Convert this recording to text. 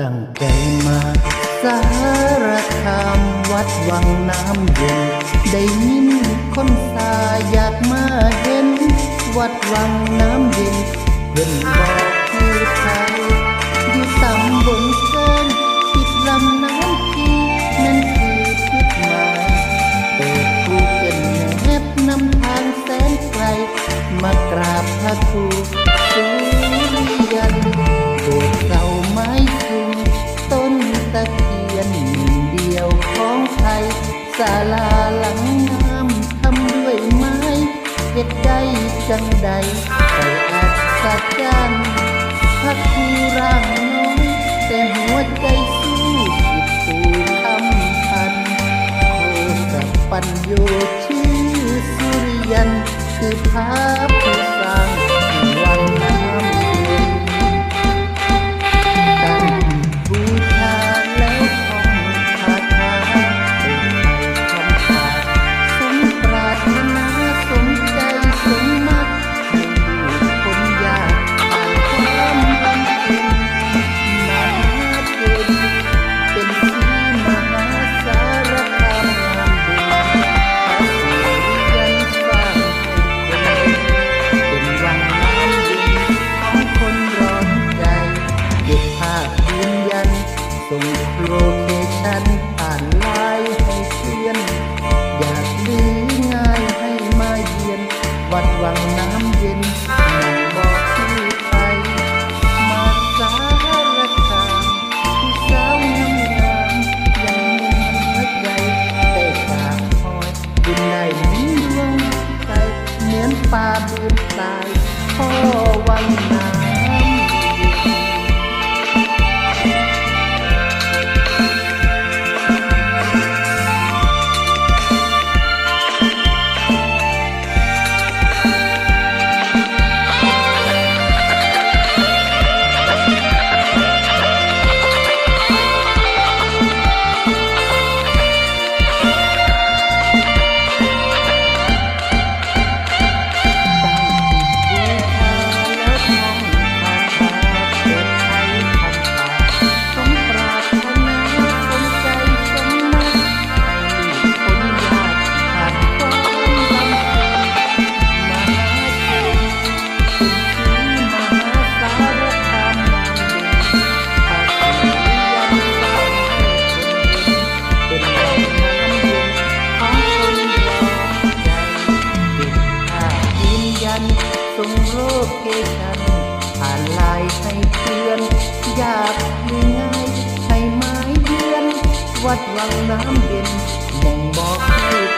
ตั้งใจมา สารคามวัดวังน้ำเย็น ได้ยินคนตาอยากมาเห็น วัดวังน้ำเย็นเพิ่นบอกคือไทยอยู่ต่ำบนเส้นติดลำน้ำ ศาลาหลังงามทำด้วยไม้เก็ดได้จังใดไปอาจสักกันพักคู ป่าพื้นตายพ่อวันนา อนส่งโรคเคชั่นผ่านไลน์ให้เพื่อน อยากหรือง่ายให้ไม้เดือน วัดวังน้ำเย็นมองบอกให้